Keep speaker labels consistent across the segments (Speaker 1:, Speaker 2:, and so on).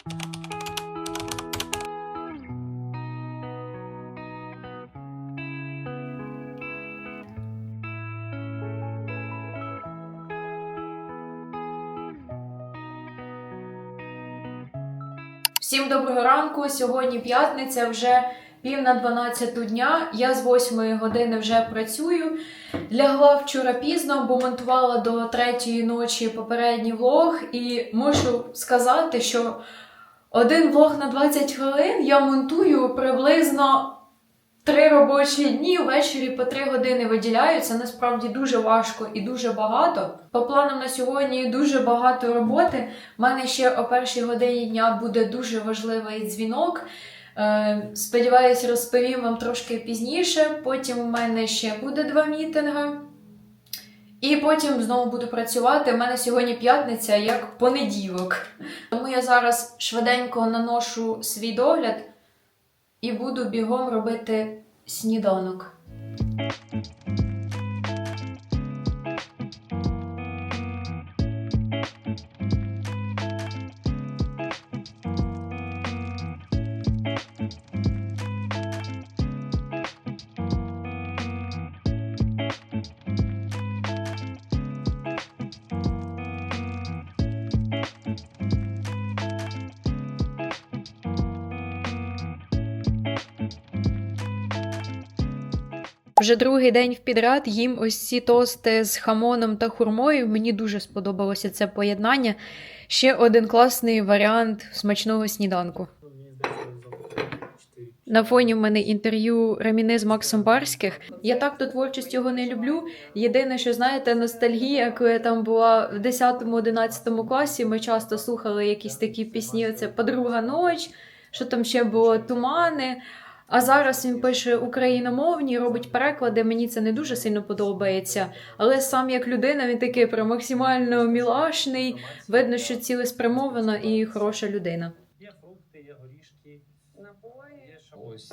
Speaker 1: Всім доброго ранку. Сьогодні п'ятниця, вже пів на 12 дня. Я з 8 години вже працюю. Лягла вчора пізно, бо монтувала до 3 ночі попередній влог, і мушу сказати, що один влог на 20 хвилин я монтую приблизно. Три робочі дні ввечері по три години виділяю. Це насправді дуже важко і дуже багато. По планам на сьогодні дуже багато роботи. У мене ще о першій годині дня буде дуже важливий дзвінок. Е, Сподіваюсь, розповім вам трошки пізніше. Потім у мене ще буде два мітинги. І потім знову буду працювати. У мене сьогодні п'ятниця, як понеділок. Тому я зараз швиденько наношу свій догляд і буду бігом робити сніданок. Вже другий день в підряд їм ось ці тости з хамоном та хурмою. Мені дуже сподобалося це поєднання. Ще один класний варіант смачного сніданку. На фоні в мене інтерв'ю Раміни з Максом Барських. Я так то творчість його не люблю. Єдине, що знаєте, ностальгія, коли я там була в 10-11 класі, ми часто слухали якісь такі пісні. Оце Подруга ноч, що там ще було тумани. А зараз він пише україномовні, робить переклади. Мені це не дуже сильно подобається. Але сам як людина, він такий прям максимально мілашний. Видно, що цілеспрямована і хороша людина.
Speaker 2: Є фрукти, є горішки,
Speaker 3: Напої.
Speaker 2: ось.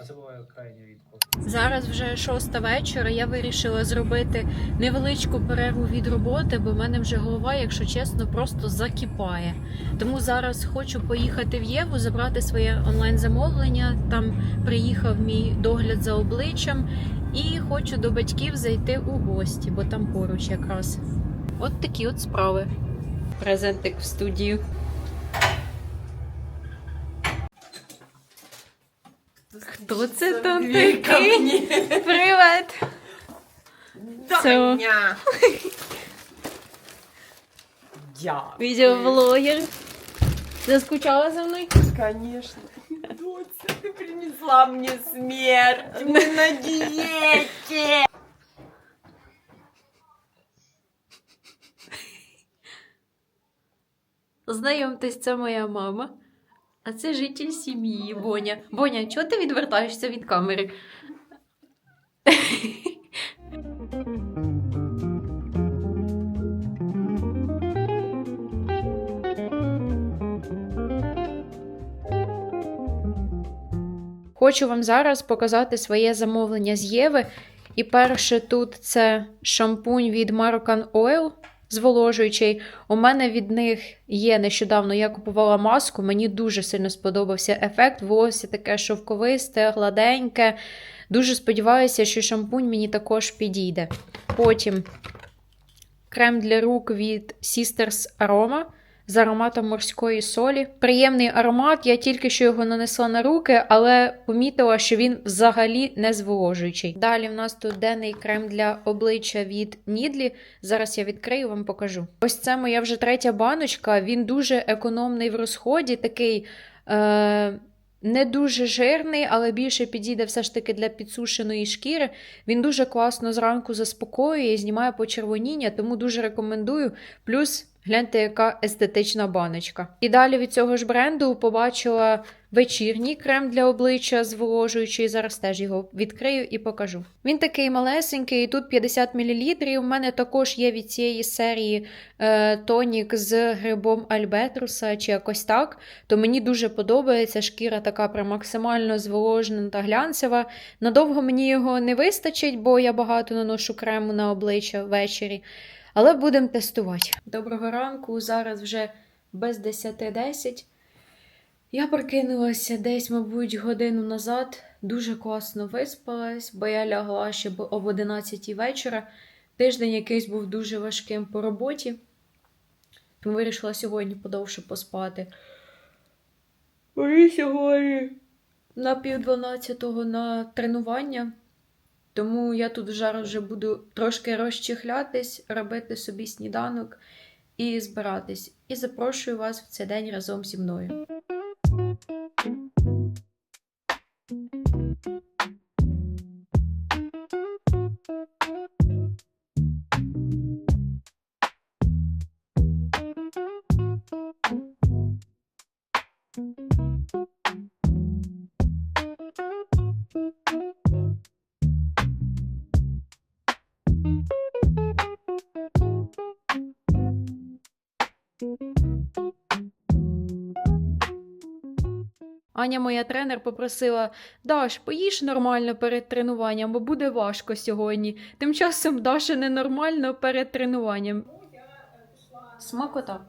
Speaker 2: А це буває крайньо рідко.
Speaker 1: Зараз вже шоста вечора. Я вирішила зробити невеличку перерву від роботи, бо в мене вже голова, якщо чесно, просто закипає. Тому зараз хочу поїхати в Єву, забрати своє онлайн-замовлення. Там приїхав мій догляд за обличчям, і хочу до батьків зайти у гості, бо там поруч якраз. От такі от справи. Презентик в студію. Хто це там такий? Привет! Це-
Speaker 3: Доня! Дякую.
Speaker 1: Відеоблогер. Заскучала за мною?
Speaker 3: Конечно. Доця, ти принесла мені смерть. Ми на дієті.
Speaker 1: Знайомтесь, це моя мама. А це житель сім'ї Боня. Боня, чого ти відвертаєшся від камери? Хочу вам зараз показати своє замовлення з Єви. І перше тут це шампунь від Marocan Oil зволожуючий. У мене від них є нещодавно. Я купувала маску. Мені дуже сильно сподобався ефект. Волосся таке шовковисте, гладеньке. Дуже сподіваюся, що шампунь мені також підійде. Потім крем для рук від Sisters Aroma з ароматом морської солі. Приємний аромат, я тільки що його нанесла на руки, але помітила, що він взагалі не зволожуючий. Далі в нас тут денний крем для обличчя відНідлі. Зараз я відкрию вам покажу. Ось це моя вже третя баночка. Він дуже економний в розході, такий. Е- не дуже жирний, але більше підійде все ж таки для підсушеної шкіри. Він дуже класно зранку заспокоює і знімає почервоніння, тому дуже рекомендую. Плюс гляньте, яка естетична баночка. І далі від цього ж бренду побачила вечірній крем для обличчя зволожуючий. Зараз теж його відкрию і покажу. Він такий малесенький, тут 50 мл. У мене також є від цієї серії е, тонік з грибом Альбетруса чи якось так. То мені дуже подобається. Шкіра така прям максимально зволожена та глянцева. Надовго мені його не вистачить, бо я багато наношу крему на обличчя ввечері. Але будемо тестувати. Доброго ранку. Зараз вже без 10-10. Я прокинулася десь, мабуть, годину назад. Дуже класно виспалась, бо я лягла ще об 11 вечора. Тиждень якийсь був дуже важким по роботі. Тому вирішила сьогодні подовше поспати. Мені сьогодні на пів дванадцятого на тренування. Тому я тут зараз вже буду трошки розчихлятись, робити собі сніданок і збиратись. І запрошую вас в цей день разом зі мною. Аня, моя тренер, попросила: Даш, поїж нормально перед тренуванням, бо буде важко сьогодні. Тим часом Даша ненормально перед тренуванням. Смакота.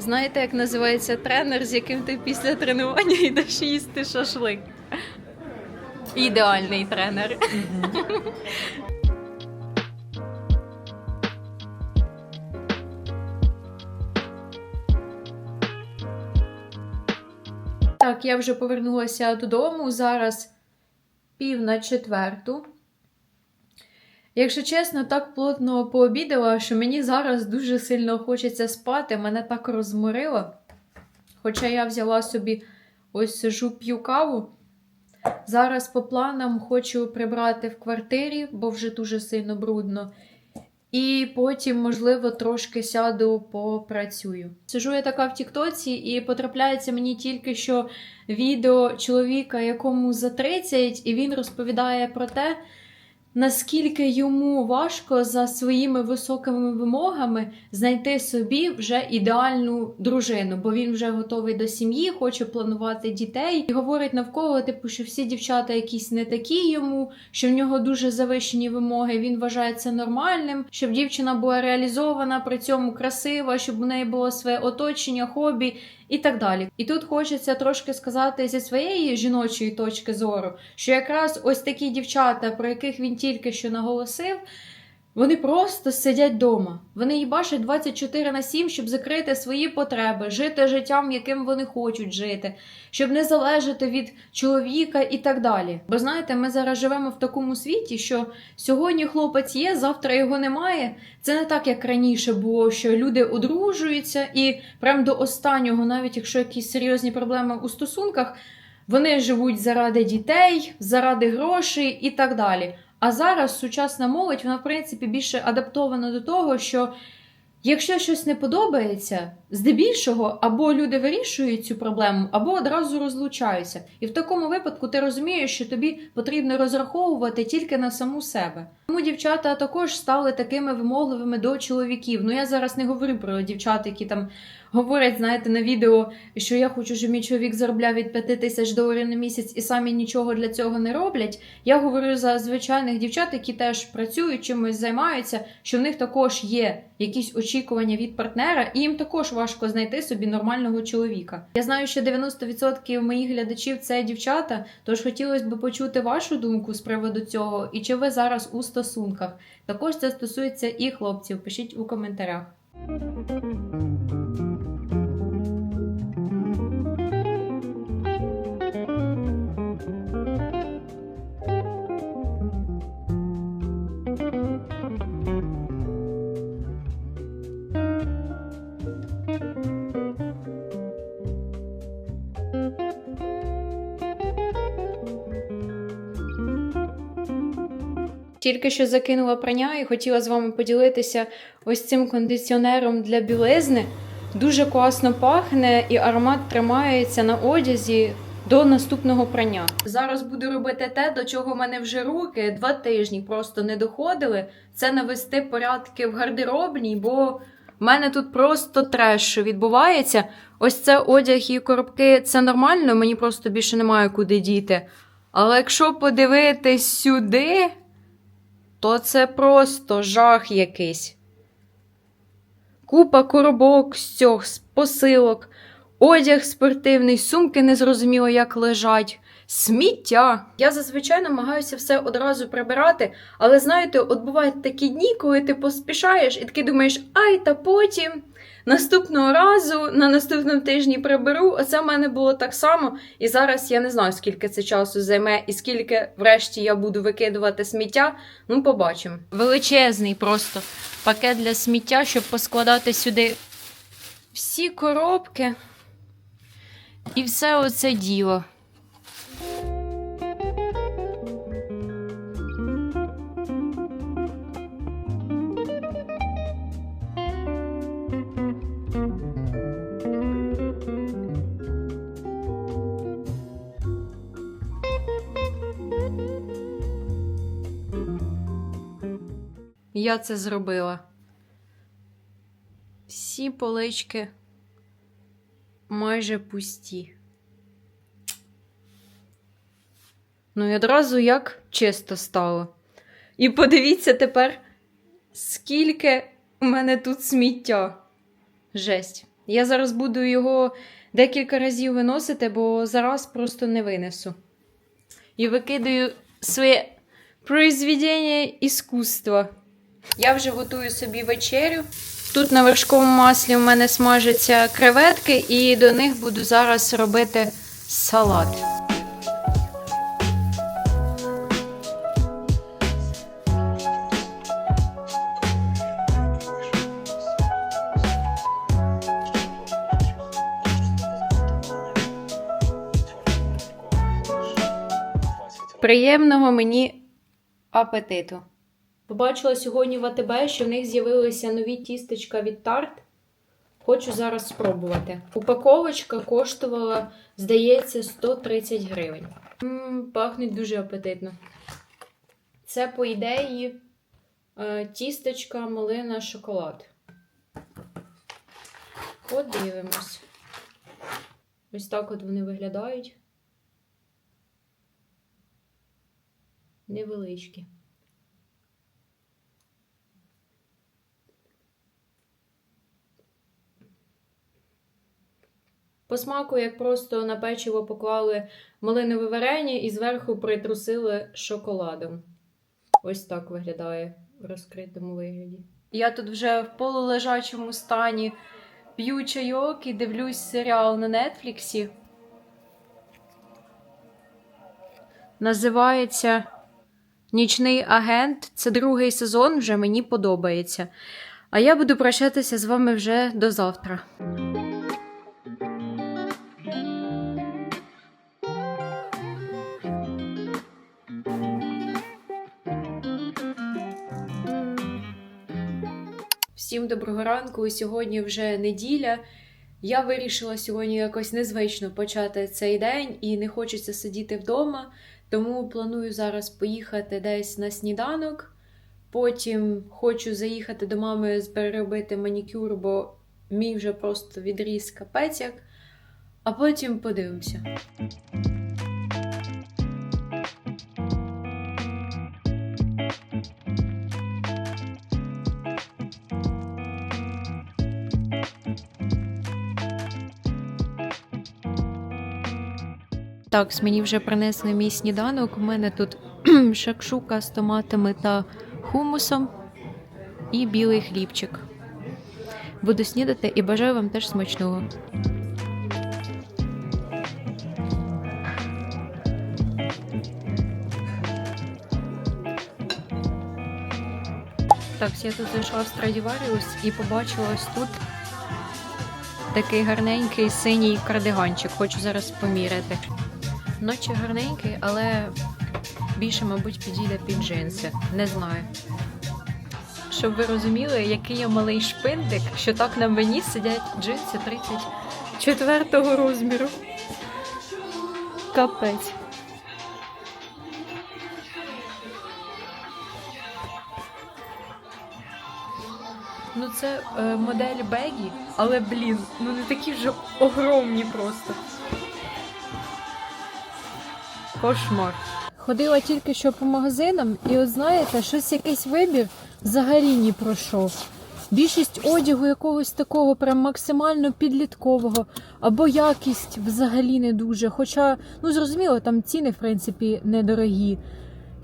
Speaker 1: Знаєте, як називається тренер, з яким ти після тренування йдеш їсти шашлик? Ідеальний тренер. Так, я вже повернулася додому. Зараз пів на четверту. Якщо чесно, так плотно пообідала, що мені зараз дуже сильно хочеться спати, мене так розморило. Хоча я взяла собі ось сижу, п'ю каву. Зараз по планам хочу прибрати в квартирі, бо вже дуже сильно брудно. І потім, можливо, трошки сяду попрацюю. Сижу я така в Тіктоці, і потрапляється мені тільки що відео чоловіка, якому за 30, і він розповідає про те, наскільки йому важко за своїми високими вимогами знайти собі вже ідеальну дружину, бо він вже готовий до сім'ї, хоче планувати дітей і говорить навколо, типу, що всі дівчата якісь не такі йому, що в нього дуже завищені вимоги. Він вважає це нормальним, щоб дівчина була реалізована, при цьому красива, щоб у неї було своє оточення, хобі і так далі. І тут хочеться трошки сказати зі своєї жіночої точки зору, що якраз ось такі дівчата, про яких він тільки що наголосив. Вони просто сидять вдома. Вони їбашать 24 на 7, щоб закрити свої потреби, жити життям, яким вони хочуть жити, щоб не залежати від чоловіка і так далі. Бо знаєте, ми зараз живемо в такому світі, що сьогодні хлопець є, завтра його немає. Це не так, як раніше було, що люди одружуються і прям до останнього, навіть якщо якісь серйозні проблеми у стосунках, вони живуть заради дітей, заради грошей і так далі. А зараз сучасна молодь, вона в принципі більше адаптована до того, що якщо щось не подобається, здебільшого або люди вирішують цю проблему, або одразу розлучаються. І в такому випадку ти розумієш, що тобі потрібно розраховувати тільки на саму себе. Тому дівчата також стали такими вимогливими до чоловіків. Ну я зараз не говорю про дівчат, які там говорять, знаєте, на відео, що я хочу, щоб мій чоловік заробляв від 5 тисяч доларів на місяць і самі нічого для цього не роблять. Я говорю за звичайних дівчат, які теж працюють, чимось займаються, що в них також є якісь очікування від партнера, і їм також важко знайти собі нормального чоловіка. Я знаю, що 90% моїх глядачів це дівчата, тож хотілося б почути вашу думку з приводу цього, і чи ви зараз у стосунках. Також це стосується і хлопців. Пишіть у коментарях. Тільки що закинула прання і хотіла з вами поділитися ось цим кондиціонером для білизни. Дуже класно пахне і аромат тримається на одязі до наступного прання. Зараз буду робити те, до чого в мене вже руки два тижні просто не доходили. Це навести порядки в гардеробній, бо в мене тут просто треш відбувається. Ось це одяг і коробки, це нормально, мені просто більше немає куди діти. Але якщо подивитись сюди, то це просто жах якийсь. Купа коробок стьох, посилок, одяг спортивний, сумки незрозуміло як лежать, сміття. Я зазвичай намагаюся все одразу прибирати, але знаєте, от бувають такі дні, коли ти поспішаєш і таки думаєш, ай, та потім. Наступного разу на наступному тижні приберу. Оце в мене було так само. І зараз я не знаю, скільки це часу займе і скільки врешті я буду викидувати сміття. Ну, побачимо. Величезний просто пакет для сміття, щоб поскладати сюди всі коробки і все оце діло. Я це зробила. Всі полички майже пусті. Ну і одразу як чисто стало. І подивіться тепер, скільки у мене тут сміття. Жесть. Я зараз буду його декілька разів виносити, бо зараз просто не винесу. І викидаю своє произведення іскусства. Я вже готую собі вечерю. Тут на вершковому маслі у мене смажаться креветки, і до них буду зараз робити салат. Приємного мені апетиту. Побачила сьогодні в АТБ, що в них з'явилися нові тістечка від Тарт. Хочу зараз спробувати. Упаковочка коштувала, здається, 130 гривень. М, пахнуть дуже апетитно. Це, по ідеї, е, тістечка, малина, шоколад. Подивимось. Ось так от вони виглядають. Невеличкі. По смаку, як просто на печиво поклали малинове варення і зверху притрусили шоколадом. Ось так виглядає в розкритому вигляді. Я тут вже в полулежачому стані п'ю чайок і дивлюсь серіал на Нетфліксі. Називається Нічний агент. Це другий сезон, вже мені подобається. А я буду прощатися з вами вже до завтра. Доброго ранку. Сьогодні вже неділя. Я вирішила сьогодні якось незвично почати цей день і не хочеться сидіти вдома, тому планую зараз поїхати десь на сніданок. Потім хочу заїхати до мами переробити манікюр, бо мій вже просто відріс капець як. А потім подивимося. Так, мені вже принесли мій сніданок. У мене тут шакшука з томатами та хумусом і білий хлібчик. Буду снідати і бажаю вам теж смачного. Так, я тут зайшла в Страдіваріус і побачила ось тут такий гарненький синій кардиганчик. Хочу зараз поміряти. Ночі гарненький, але більше, мабуть, підійде під джинси. Не знаю. Щоб ви розуміли, який я малий шпиндик, що так на мені сидять джинси 34 розміру. Капець. Ну, це е, модель Бегі, але блін, ну не такі вже огромні просто. Кошмар. Ходила тільки що по магазинам, і от знаєте, щось якийсь вибір взагалі не пройшов. Більшість одягу якогось такого прям максимально підліткового, або якість взагалі не дуже. Хоча, ну зрозуміло, там ціни, в принципі, недорогі.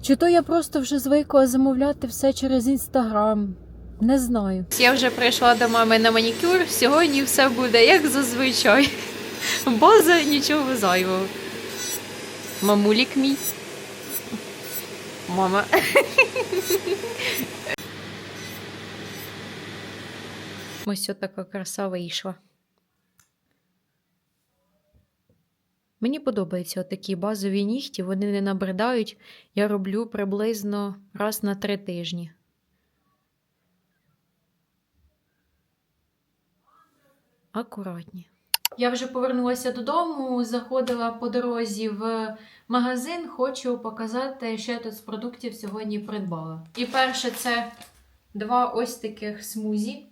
Speaker 1: Чи то я просто вже звикла замовляти все через інстаграм? Не знаю. Я вже прийшла до мами на манікюр. Сьогодні все буде як зазвичай. База нічого зайвого. Мамулік мій. Мама. Ось така краса вийшла. Мені подобаються такі базові нігті, вони не набридають. Я роблю приблизно раз на три тижні. Акуратні. Я вже повернулася додому, заходила по дорозі в магазин, хочу показати, що я тут з продуктів сьогодні придбала. І перше це два ось таких смузі.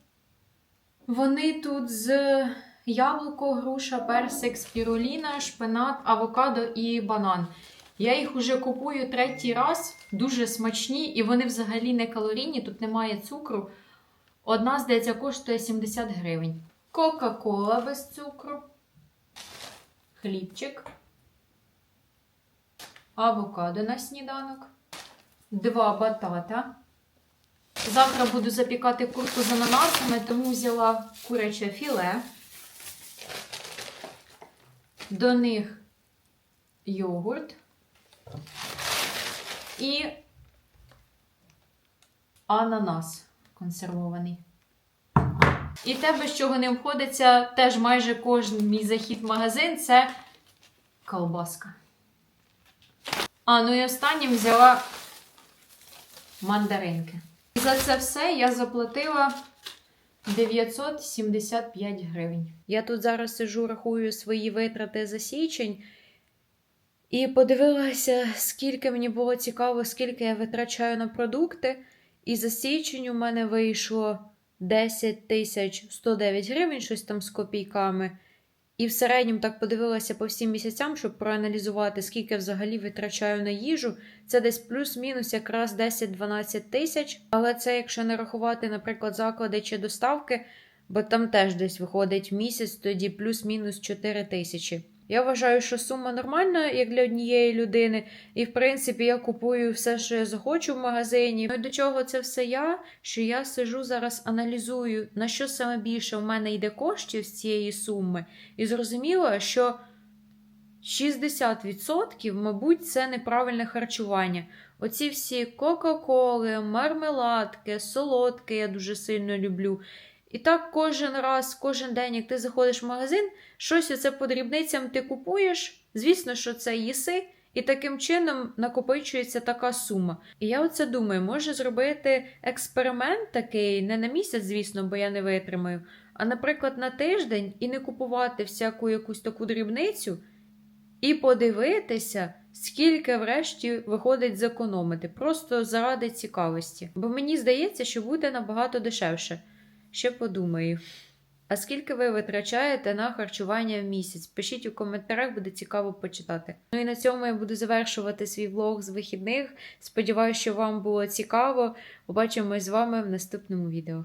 Speaker 1: Вони тут з яблуко, груша, персик, спіруліна, шпинат, авокадо і банан. Я їх уже купую третій раз, дуже смачні, і вони взагалі не калорійні, тут немає цукру. Одна, здається, коштує 70 гривень. Кока-кола без цукру, хлібчик, авокадо на сніданок, два батата. Завтра буду запікати курку з ананасами, тому взяла куряче філе. До них йогурт і ананас консервований. І те, без чого не обходиться, теж майже кожен мій захід в магазин це колбаска. А, ну і останнім взяла мандаринки. За це все я заплатила 975 гривень. Я тут зараз сижу, рахую свої витрати за січень. І подивилася, скільки мені було цікаво, скільки я витрачаю на продукти. І за січень у мене вийшло 10 тисяч 109 гривень, щось там з копійками. І в середньому так подивилася по всім місяцям, щоб проаналізувати, скільки взагалі витрачаю на їжу. Це десь плюс-мінус якраз 10-12 тисяч. Але це якщо не рахувати, наприклад, заклади чи доставки, бо там теж десь виходить місяць, тоді плюс-мінус 4 тисячі. Я вважаю, що сума нормальна, як для однієї людини, і в принципі я купую все, що я захочу в магазині. Ну і до чого це все я? Що я сижу зараз, аналізую, на що саме більше в мене йде коштів з цієї суми, і зрозуміла, що 60%, мабуть, це неправильне харчування. Оці всі Кока-Коли, мармеладки, солодке я дуже сильно люблю. І так кожен раз, кожен день, як ти заходиш в магазин, щось оце по дрібницям ти купуєш. Звісно, що це їси, і таким чином накопичується така сума. І я оце думаю, може зробити експеримент такий, не на місяць, звісно, бо я не витримаю, а, наприклад, на тиждень і не купувати всяку якусь таку дрібницю, і подивитися, скільки врешті виходить зекономити, просто заради цікавості. Бо мені здається, що буде набагато дешевше. Ще подумаю. А скільки ви витрачаєте на харчування в місяць? Пишіть у коментарях, буде цікаво почитати. Ну і на цьому я буду завершувати свій влог з вихідних. Сподіваюся, що вам було цікаво. Побачимось з вами в наступному відео.